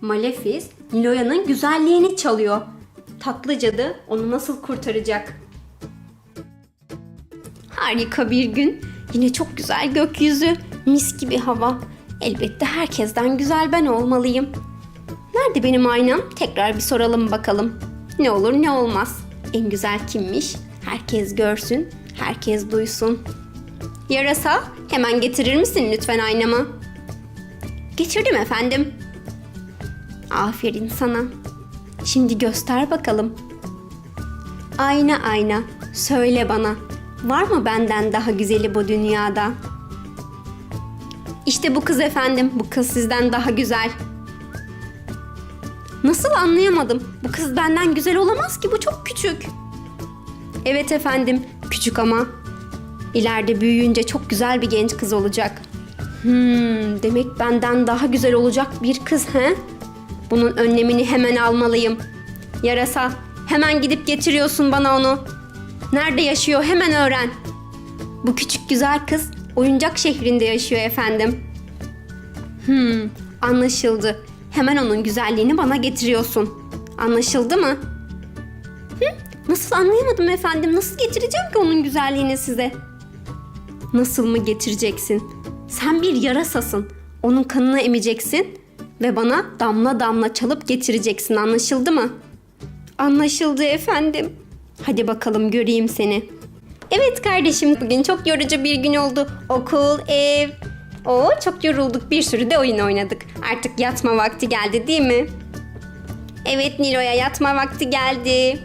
Malefis Niloya'nın güzelliğini çalıyor. Tatlı cadı onu nasıl kurtaracak? Harika bir gün. Yine çok güzel gökyüzü. Mis gibi hava. Elbette herkesten güzel ben olmalıyım. Nerede benim aynam? Tekrar bir soralım bakalım. Ne olur ne olmaz. En güzel kimmiş? Herkes görsün, herkes duysun. Yarasa, hemen getirir misin lütfen aynamı? Getirdim efendim. Aferin sana. Şimdi göster bakalım. Ayna ayna, söyle bana. Var mı benden daha güzeli bu dünyada? İşte bu kız efendim. Bu kız sizden daha güzel. Nasıl anlayamadım? Bu kız benden güzel olamaz ki. Bu çok küçük. Evet efendim. Küçük ama. İleride büyüyünce çok güzel bir genç kız olacak. Hmm, demek benden daha güzel olacak bir kız he? Bunun önlemini hemen almalıyım. Yarasa, hemen gidip getiriyorsun bana onu. Nerede yaşıyor hemen öğren. Bu küçük güzel kız oyuncak şehrinde yaşıyor efendim. Hmm, anlaşıldı. Hemen onun güzelliğini bana getiriyorsun. Anlaşıldı mı? Hı? Nasıl anlayamadım efendim? Nasıl getireceğim ki onun güzelliğini size? Nasıl mı getireceksin? Sen bir yarasasın. Onun kanını emeceksin ve bana damla damla çalıp getireceksin. Anlaşıldı mı? Anlaşıldı efendim. Hadi bakalım göreyim seni. Evet kardeşim bugün çok yorucu bir gün oldu. Okul, ev. Oo çok yorulduk. Bir sürü de oyun oynadık. Artık yatma vakti geldi değil mi? Evet Nilo'ya yatma vakti geldi.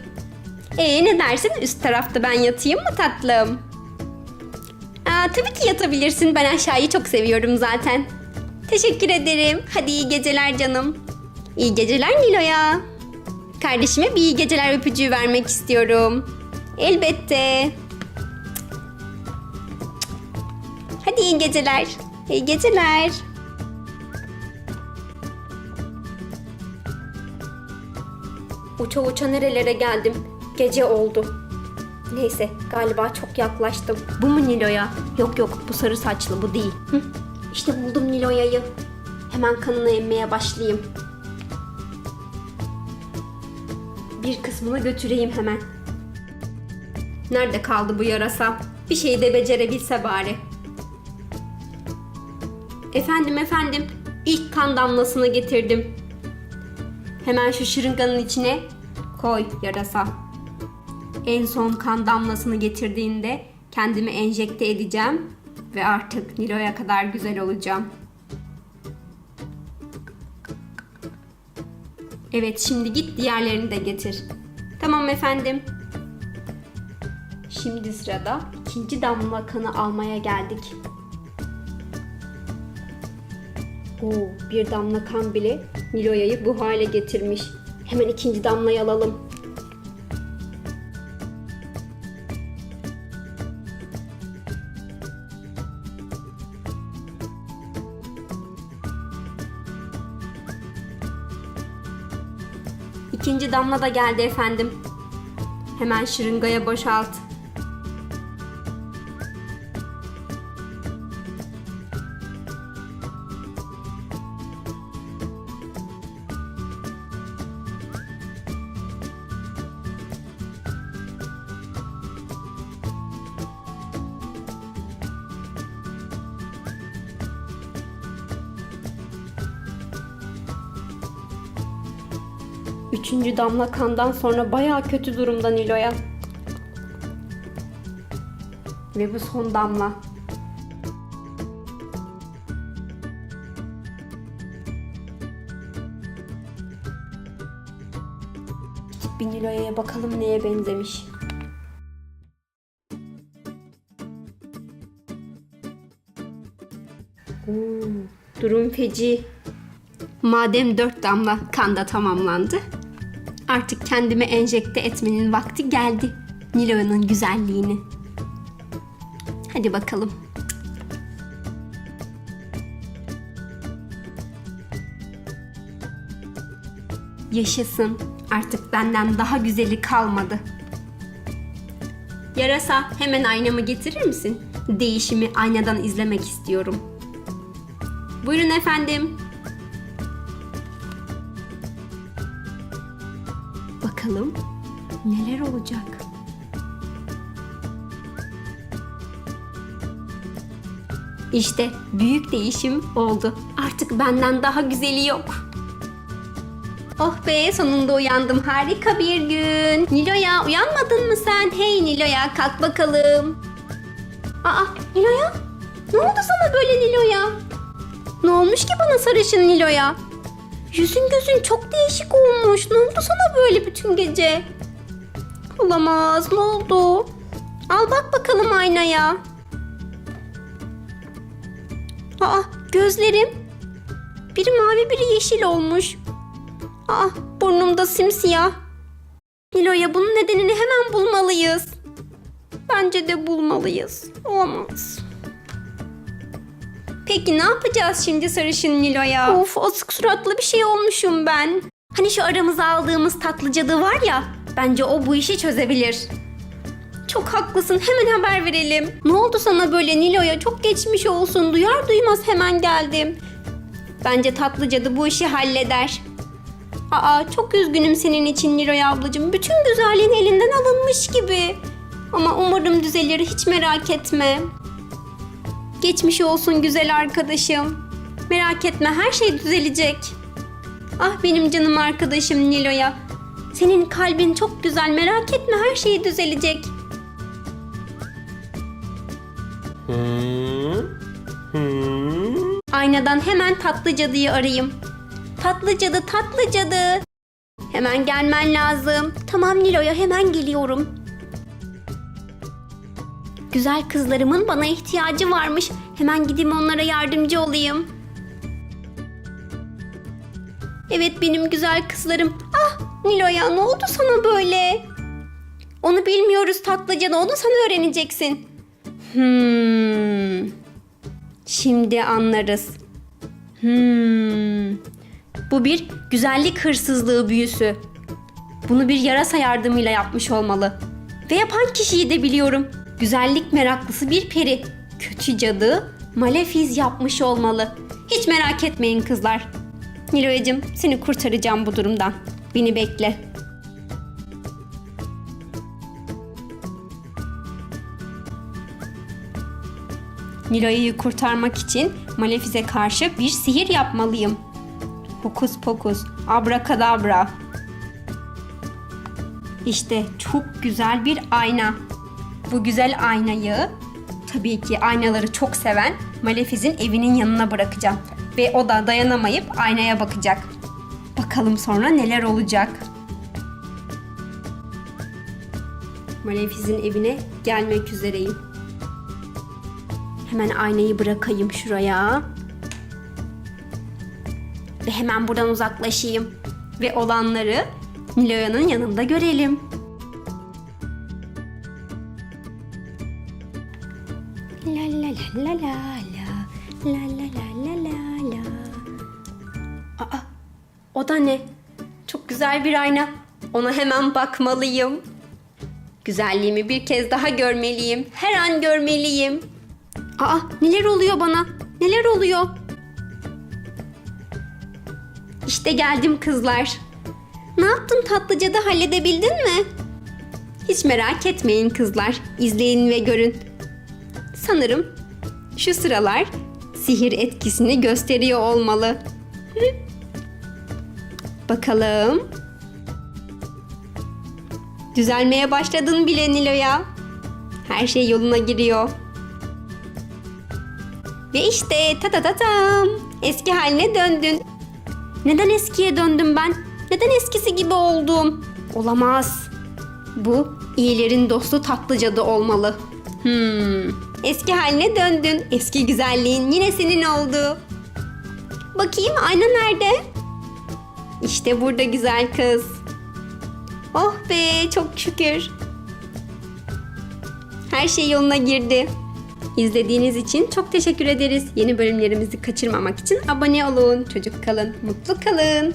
Ee ne dersin üst tarafta ben yatayım mı tatlım? Aa, tabii ki yatabilirsin. Ben aşağıyı çok seviyorum zaten. Teşekkür ederim. Hadi iyi geceler canım. İyi geceler Nilo'ya. Kardeşime bir iyi geceler öpücüğü vermek istiyorum. Elbette. Hadi iyi geceler. İyi geceler. Uça uça nerelere geldim. Gece oldu. Neyse galiba çok yaklaştım. Bu mu Nilo'ya? Yok yok bu sarı saçlı bu değil. Hı, işte buldum Nilo'ya'yı. Hemen kanını emmeye başlayayım. Bir kısmını götüreyim hemen. Nerede kaldı bu yarasa? Bir şey de becerebilse bari. Efendim efendim, ilk kan damlasını getirdim. Hemen şu şırınganın içine koy yarasa. En son kan damlasını getirdiğinde kendimi enjekte edeceğim ve artık Nilo'ya kadar güzel olacağım. Evet şimdi git diğerlerini de getir. Tamam efendim. Şimdi sırada ikinci damla kanı almaya geldik. Oo, bir damla kan bile Nilo'ya'yı bu hale getirmiş. Hemen ikinci damlayı alalım. İkinci damla da geldi efendim. Hemen şırıngaya boşalt. Üçüncü damla kandan sonra bayağı kötü durumda Nilo'ya. Ve bu son damla. Bir Nilo'ya bakalım neye benzemiş. Oo, durum feci. Madem dört damla kan da tamamlandı, artık kendime enjekte etmenin vakti geldi. Nilo'nun güzelliğini. Hadi bakalım. Yaşasın. Artık benden daha güzeli kalmadı. Yarasa hemen aynamı getirir misin? Değişimi aynadan izlemek istiyorum. Buyurun efendim. Bakalım neler olacak. İşte büyük değişim oldu. Artık benden daha güzeli yok. Oh be sonunda uyandım. Harika bir gün. Nilo'ya uyanmadın mı sen? Hey Nilo'ya kalk bakalım. Aa Nilo'ya? Ne oldu sana böyle Nilo'ya? Ne olmuş ki bana sarışın Nilo'ya? Yüzün gözün çok değişik olmuş. Ne oldu sana böyle bütün gece? Olamaz ne oldu? Al bak bakalım aynaya. Aa gözlerim. Biri mavi biri yeşil olmuş. Aa burnum da simsiyah. Nilo'ya bunun nedenini hemen bulmalıyız. Bence de bulmalıyız. Olamaz. Peki ne yapacağız şimdi sarışın Nilo'ya? Of asık suratlı bir şey olmuşum ben. Hani şu aramıza aldığımız tatlı cadı var ya. Bence o bu işi çözebilir. Çok haklısın hemen haber verelim. Ne oldu sana böyle Nilo'ya çok geçmiş olsun. Duyar duymaz hemen geldim. Bence tatlı cadı bu işi halleder. Aa çok üzgünüm senin için Nilo'ya ablacığım. Bütün güzelliğin elinden alınmış gibi. Ama umarım düzelir hiç merak etme. Geçmiş olsun güzel arkadaşım. Merak etme her şey düzelecek. Ah benim canım arkadaşım Nilo'ya. Senin kalbin çok güzel merak etme her şey düzelecek. Aynadan hemen tatlı cadıyı arayayım. Tatlı cadı tatlı cadı. Hemen gelmen lazım. Tamam Nilo'ya hemen geliyorum. Güzel kızlarımın bana ihtiyacı varmış. Hemen gideyim onlara yardımcı olayım. Evet benim güzel kızlarım. Ah Nilo'ya ne oldu sana böyle? Onu bilmiyoruz tatlıcan onu sen öğreneceksin. Hmm. Şimdi anlarız. Hmm. Bu bir güzellik hırsızlığı büyüsü. Bunu bir yarasa yardımıyla yapmış olmalı. Ve yapan kişiyi de biliyorum. Güzellik meraklısı bir peri. Kötü cadı Malefiz yapmış olmalı. Hiç merak etmeyin kızlar. Nilo'yacığım seni kurtaracağım bu durumdan. Beni bekle. Nilo'yu kurtarmak için Malefiz'e karşı bir sihir yapmalıyım. Hokus pokus, abrakadabra. İşte çok güzel bir ayna. Bu güzel aynayı tabii ki aynaları çok seven Malefiz'in evinin yanına bırakacağım. Ve o da dayanamayıp aynaya bakacak. Bakalım sonra neler olacak. Malefiz'in evine gelmek üzereyim. Hemen aynayı bırakayım şuraya. Ve hemen buradan uzaklaşayım. Ve olanları Niloya'nın yanında görelim. La la la la la la la la la. Aa, o da ne? Çok güzel bir ayna. Ona hemen bakmalıyım. Güzelliğimi bir kez daha görmeliyim. Her an görmeliyim. Aa, neler oluyor bana? Neler oluyor? İşte geldim kızlar. Ne yaptın tatlıca da halledebildin mi? Hiç merak etmeyin kızlar. İzleyin ve görün. Sanırım şu sıralar sihir etkisini gösteriyor olmalı. Bakalım. Düzelmeye başladın bile Nilo'ya. Her şey yoluna giriyor. Ve işte ta ta ta tam. Eski haline döndün. Neden eskiye döndüm ben? Neden eskisi gibi oldum? Olamaz. Bu iyilerin dostu tatlı cadı olmalı. Hmm. Eski haline döndün. Eski güzelliğin yine senin oldu. Bakayım ayna nerede? İşte burada güzel kız. Oh be çok şükür. Her şey yoluna girdi. İzlediğiniz için çok teşekkür ederiz. Yeni bölümlerimizi kaçırmamak için abone olun. Çocuk kalın, mutlu kalın.